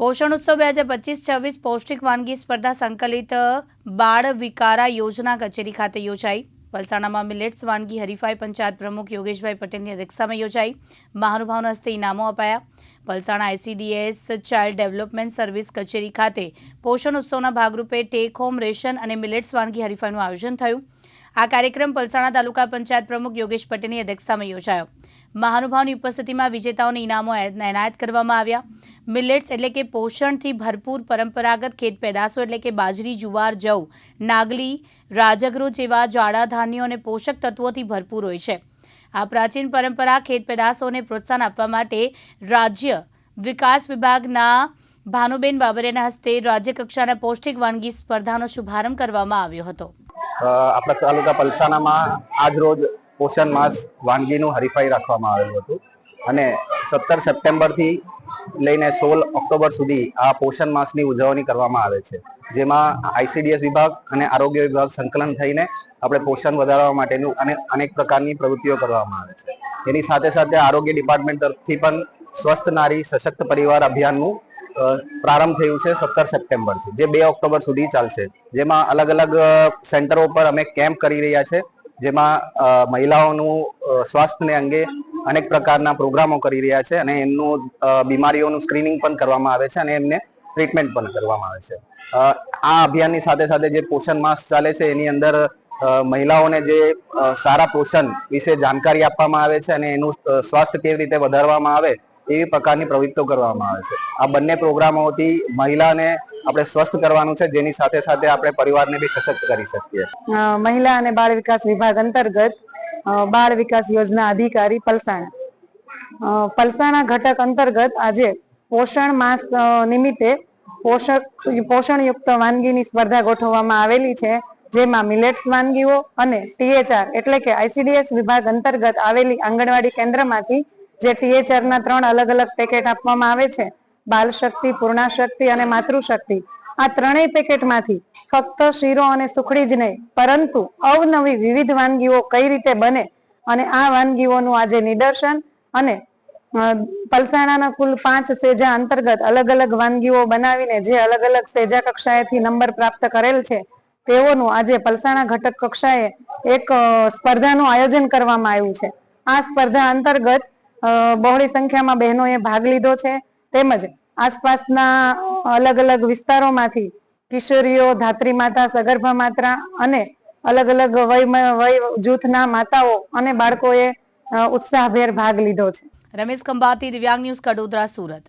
પોષણ ઉત્સવ બે હજાર પચીસ, છવ્વીસ પૌષ્ટિક વાનગી સ્પર્ધા સંકલિત બાળ વિકારા યોજના કચેરી ખાતે યોજાઈ. વલસાડમાં મિલેટ્સ વાનગી હરીફાઈ પંચાયત પ્રમુખ યોગેશભાઈ પટેલની અધ્યક્ષતામાં યોજાઈ. મહાનુભાવના હસ્તે ઇનામો અપાયા. Valsad ICDS child development service કચેરી ખાતે પોષણ ઉત્સવના ભાગરૂપે ટેક હોમ રેશન અને મિલેટ્સ વાનગી હરીફાઈનું આયોજન થયું. આ કાર્યક્રમ પલસાણા તાલુકા પંચાયત પ્રમુખ યોગેશ પટેલની અધ્યક્ષતામાં યોજાયો. મહાનુભાવની ઉપસ્થિતિમાં વિજેતાઓને ઇનામો એનાયત કરવામાં આવ્યા. મિલેટ્સ એટલે કે પોષણથી ભરપૂર પરંપરાગત ખેત પેદાશો એટલે કે બાજરી, જુવાર, જવ, નાગલી રાજગરો જેવા જાડા ધાન્યો અને પોષક તત્વોથી ભરપૂર હોય છે. આ પ્રાચીન પરંપરા ખેત પેદાશોને પ્રોત્સાહન આપવા માટે રાજ્ય વિકાસ વિભાગના ભાનુબેન બાબરેના હસ્તે રાજ્ય કક્ષાના પૌષ્ટિક વાનગી સ્પર્ધાનો શુભારંભ કરવામાં આવ્યો હતો. આપણા તાલુકા પલસાણામાં આજ રોજ પોષણ માસ વાનગીનું હરીફાઈ રાખવામાં આવેલું હતું. અને સત્તર સપ્ટેમ્બરથી લઈને સોળ ઓક્ટોબર સુધી આ પોષણ માસની ઉજવણી કરવામાં આવે છે. જેમાં આઈસીડીએસ વિભાગ અને આરોગ્ય વિભાગ સંકલન થઈને આપણે પોષણ વધારવા માટેનું અને અનેક પ્રકારની પ્રવૃત્તિઓ કરવામાં આવે છે. એની સાથે સાથે આરોગ્ય ડિપાર્ટમેન્ટ તરફથી પણ સ્વસ્થ નારી સશક્ત પરિવાર અભિયાનનું પ્રારંભ થયું છે સત્તર સપ્ટેમ્બરથી જે બે ઓક્ટોબર સુધી ચાલશે. જેમાં અલગ અલગ સેન્ટરો પર અમે કેમ્પ કરી રહ્યા છે. જેમાં મહિલાઓનું સ્વાસ્થ્યને અંગે અનેક પ્રકારના પ્રોગ્રામો કરી રહ્યા છે અને એમનું બીમારીઓનું સ્ક્રીનિંગ પણ કરવામાં આવે છે અને એમને ટ્રીટમેન્ટ પણ કરવામાં આવે છે. આ અભિયાનની સાથે સાથે જે પોષણ માસ ચાલે છે એની અંદર મહિલાઓને જે સારા પોષણ વિશે જાણકારી આપવામાં આવે છે અને એનું સ્વાસ્થ્ય કેવી રીતે વધારવામાં આવે એવી પ્રકારની પ્રવૃત્તિઓ કરવામાં આવે છે. આ બંને પ્રોગ્રામોથી મહિલાને આપણે સ્વસ્થ કરવાનું છે, જેની સાથે સાથે આપણે પરિવારને બી સશક્ત કરી શકીએ. મહિલા અને બાળ વિકાસ વિભાગ અંતર્ગત બાળ વિકાસ યોજના અધિકારી પલસાણા. પલસાણા ઘટક અંતર્ગત આજે પોષણ માસ નિમિત્તે પોષક, પોષણયુક્ત વાનગીની સ્પર્ધા ગોઠવવામાં આવેલી છે, જેમાં મિલેટ્સ વાનગીઓ અને ટીએચઆર એટલે કે આઈસીડીએસ વિભાગ અંતર્ગત આવેલી આંગણવાડી કેન્દ્રમાંથી જે ટીએચઆર ના ત્રણ અલગ અલગ પેકેટ આપવામાં આવે છે બાલ શક્તિ પૂર્ણા શક્તિ અને માતૃશક્તિ. આ ત્રણેય પેકેટમાંથી ફક્ત શીરો અને સુખડી જ નહીં, પરંતુ અવનવી વિવિધ વાનગીઓ કઈ રીતે બને અને આ વાનગીઓનું આજે નિદર્શન અને પલસાણાના કુલ પાંચ સેજા અંતર્ગત અલગ અલગ વાનગીઓ બનાવીને જે અલગ અલગ સેજા કક્ષાએથી નંબર પ્રાપ્ત કરેલ છે, તેઓનું આજે પલસાણા ઘટક કક્ષાએ એક સ્પર્ધાનું આયોજન કરવામાં આવ્યું છે. આ સ્પર્ધા અંતર્ગત બહોળી સંખ્યામાં બહેનોએ ભાગ લીધો છે, તેમજ આસપાસના અલગ અલગ વિસ્તારોમાંથી કિશોરીઓ, ધાત્રી માતા, સગર્ભા માતા અને અલગ અલગ વય વય જૂથના માતાઓ અને બાળકોએ ઉત્સાહભેર ભાગ લીધો છે. રમેશ ખંભાતી, દિવ્યાંગ ન્યૂઝ, કડોદરા, સુરત.